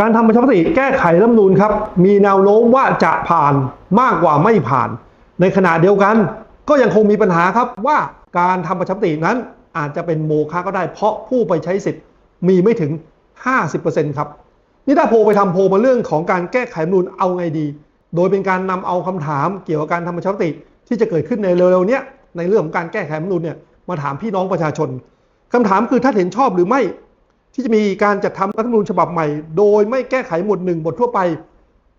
การทำประชามติแก้ไขรัฐมนูญครับ มีแนวโน้มว่าจะผ่านมากกว่าไม่ผ่าน ในขณะเดียวกัน ก็ยังคงมีปัญหาครับว่าการทำประชามตินั้นอาจจะเป็นโมฆะก็ได้เพราะผู้ไปใช้สิทธิ์มีไม่ถึง 50%ครับนี่ถ้าโพไปทำโพมาเรื่องของการแก้ไขรัฐมนูญเอาไงดี โดยเป็นการนำเอาคำถามเกี่ยวกับการทำประชามติที่จะเกิดขึ้นในเร็วๆนี้ในเรื่องของการแก้ไขรัฐมนูญเนี่ยมาถามพี่น้องประชาชนคำถามคือท่าเห็นชอบหรือไม่ ที่จะมีการจัดทำรัฐธรรมนูญฉบับใหม่ โดยไม่แก้ไขหมวดหนึ่งบททั่วไป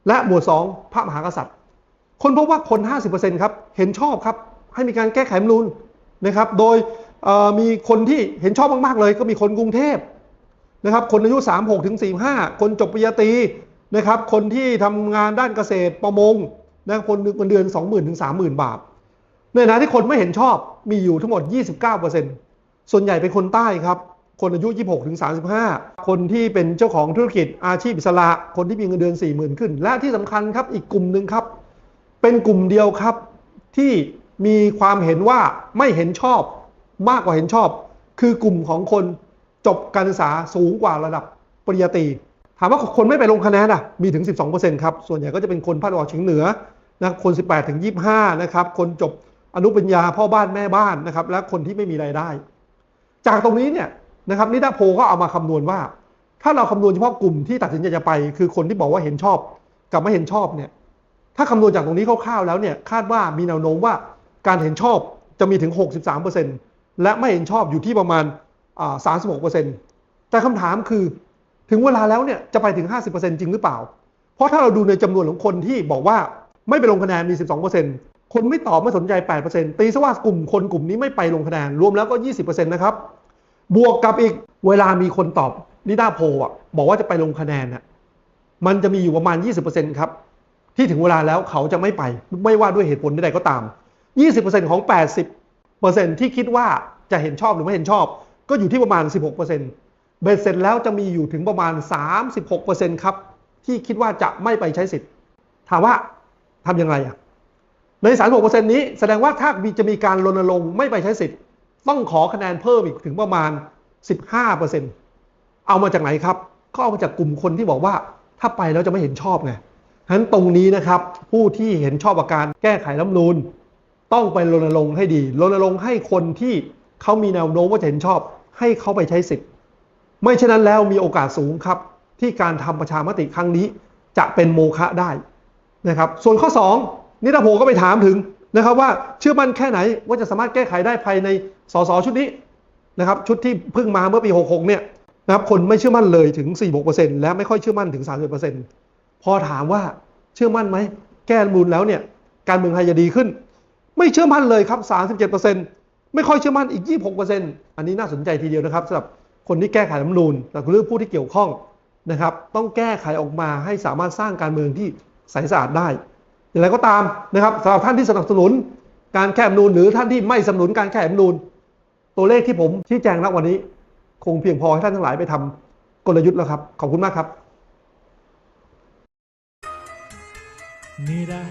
และหมวดสองพระมหากษัตริย์ คนพบว่าคน 50%ครับเห็นชอบครับให้มีการแก้ไขรัฐธรรมนูญนะครับ โดยมีคนที่เห็นชอบมาก ๆ เลย ก็มีคนกรุงเทพนะครับ คนอายุ 36ถึง45 คนจบปริญญาตรีนะครับ คนที่ทำงานด้านเกษตรประมงนะคนเงินเดือน 20,000ถึง30,000 บาทในขณะที่คนไม่เห็นชอบมีอยู่ทั้งหมด 29%ส่วนใหญ่เป็นคนใต้ครับ คนอายุ 26ถึง35 คนที่เป็นเจ้าของธุรกิจอาชีพอิสระ คนที่มีเงินเดือน 40,000 ขึ้น และที่สำคัญครับอีกกลุ่มหนึ่งครับ เป็นกลุ่มเดียวครับที่มีความเห็นว่าไม่เห็นชอบมากกว่าเห็นชอบ คือกลุ่มของคนจบการศึกษาสูงกว่าระดับปริญญาตรีถามว่าคนไม่ไปลงคะแนนอะมีถึง 12%ครับ ส่วนใหญ่ก็จะเป็นคนภาคตะวันออกเฉียงเหนือนะคน 18ถึง25 นะครับ คนจบอนุปริญญาพ่อบ้านแม่บ้านนะครับ และคนที่ไม่มีรายได้ จากตรงนี้เนี่ย นะครับนิดาโพก็เอามาคำนวณว่า ถ้าเราคำนวณเฉพาะกลุ่มที่ตัดสินใจจะไป คือคนที่บอกว่าเห็นชอบกับไม่เห็นชอบเนี่ยถ้าคำนวณจากตรงนี้คร่าวๆแล้วเนี่ยคาดว่ามีแนวโน้มว่าการเห็นชอบจะมีถึง 63%และไม่เห็นชอบอยู่ที่ประมาณอ่า36%แต่คำถามคือถึงเวลาแล้วเนี่ยจะไปถึง 50%จริงหรือเปล่า เพราะถ้าเราดูในจำนวนของคนที่บอกว่าไม่ไปลงคะแนนมี 12%คนไม่ตอบไม่สนใจ 8%ตีซะว่ากลุ่มคนกลุ่มนี้ไม่ไปลงคะแนนรวมแล้วก็ 20%นะครับ บวกกับอีกเวลามีคนตอบนิดาโพอะบอกว่าจะไปลงคะแนนน่ะมันจะมีอยู่ประมาณ 20%ครับ ที่ถึงเวลาแล้วเขาจะไม่ไป ไม่ว่าด้วยเหตุผลใดๆก็ตาม 20%ของ 80%ที่คิดว่าจะเห็นชอบหรือไม่เห็นชอบ ก็อยู่ที่ประมาณ 16%เบ็ดเสร็จแล้วจะมีอยู่ถึงประมาณ 36%ครับ ที่คิดว่าจะไม่ไปใช้สิทธิ์ ถามว่าทำยังไงอะใน 36%นี้แสดงว่าถ้ามีจะมีการรณรงค์ไม่ไปใช้สิทธิ์ ต้องขอคะแนนเพิ่มอีกถึงประมาณ 15%เอามาจากไหนครับก็เอามาจากกลุ่มคนที่บอกว่าถ้าไปแล้วจะไม่เห็นชอบไงฉะนั้นตรงนี้นะครับผู้ที่เห็นชอบกับการแก้ไขรัฐมนูญต้องไปรณรงค์ให้ดีรณรงค์ให้คนที่เขามีแนวโน้มว่าจะเห็นชอบ ให้เขาไปใช้สิทธิ์ ไม่เช่นนั้นแล้วมีโอกาสสูงครับ ที่การทำประชามติครั้งนี้จะเป็นโมฆะได้นะครับส่วนข้อ 2 นิดาโพก็ไปถามถึงนะครับว่าเชื่อมั่นแค่ไหนว่าจะสามารถแก้ไขได้ภายใน สสชุดนี้นะครับชุดที่เพิ่งมาเมื่อปี 66 เนี่ยนะครับคนไม่เชื่อมั่นเลยถึง 46%และไม่ค่อยเชื่อมั่นถึง 30%พอถามว่าเชื่อมั่นไหม แก้มูลแล้วเนี่ยการเมืองไทยจะดีขึ้น ไม่เชื่อมั่นเลยครับ 37%ไม่ค่อยเชื่อมั่นอีก 26%อันนี้น่าสนใจทีเดียวนะครับสำหรับคนที่แก้ไขรัฐมนูญแต่เรื่องผู้ที่เกี่ยวข้องนะครับ ต้องแก้ไขออกมาให้สามารถสร้างการเมืองที่ใสสะอาดได้อย่างไรก็ตามนะครับสำหรับท่านที่สนับสนุนการแก้รัฐมนูญหรือท่านที่ไม่สนับสนุนการแก้รัฐมนูญ ตัวเลขที่ผมชี้แจงณวันนี้ คงเพียงพอให้ท่านทั้งหลายไปทำกลยุทธ์แล้วครับ ขอบคุณมากครับ Mira